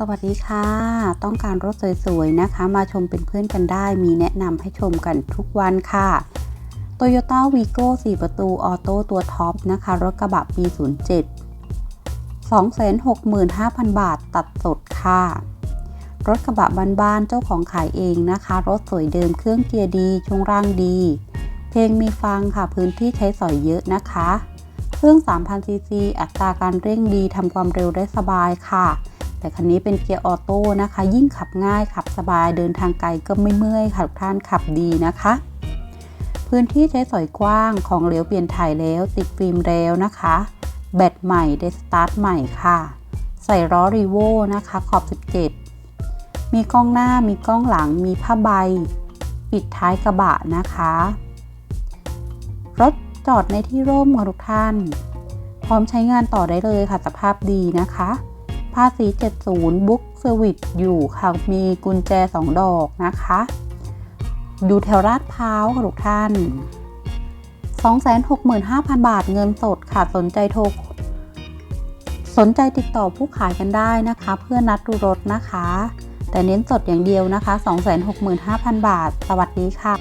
สวัสดีค่ะ ต้องการรถสวยๆนะคะ มาชมเป็นเพื่อนกันได้ มีแนะนำให้ชมกันทุกวันค่ะ Toyota Vigo 4 ประตูออโต้ตัวท็อปนะคะ รถกระบะปี 07 265,000 บาทตัดสดค่ะ รถกระบะบ้านๆเจ้าของขายเองนะคะ รถสวยเดิมเครื่องเกียร์ดีช่วงร่างดี เพลงมีฟังค่ะพื้นที่ใช้สอยเยอะนะคะ เครื่อง 3,000ซีซีอัตราการเร่งดีทำความเร็วได้สบายค่ะ แต่คันนี้เป็นเกียร์ออโต้นะคะ ยิ่งขับง่ายขับสบายเดินทางไกลก็ไม่เมื่อยค่ะทุกท่านขับดีนะคะ พื้นที่ใช้สอยกว้างของเหลวเปลี่ยนถ่ายแล้ว ติดฟิล์มแล้วนะคะ แบตใหม่ได้สตาร์ทใหม่ค่ะ ใส่ล้อรีโวนะคะขอบ 17 มีกล้องหน้ามีกล้องหลังมีผ้าใบ ปิดท้ายกระบะนะคะรถจอดในที่ร่มค่ะทุกท่าน พร้อมใช้งานต่อได้เลยค่ะสภาพดีนะคะ ภาษี 70 บุ๊กเซอร์วิสอยู่ค่ะ มีกุญแจ 2 ดอกนะคะ อยู่แถวลาดพร้าวค่ะทุกท่าน 265,000 บาทเงินสดค่ะ สนใจโทร สนใจติดต่อผู้ขายกันได้นะคะ เพื่อนัดดูรถนะคะ แต่เน้นสดอย่างเดียวนะคะ 265,000 บาท สวัสดีค่ะ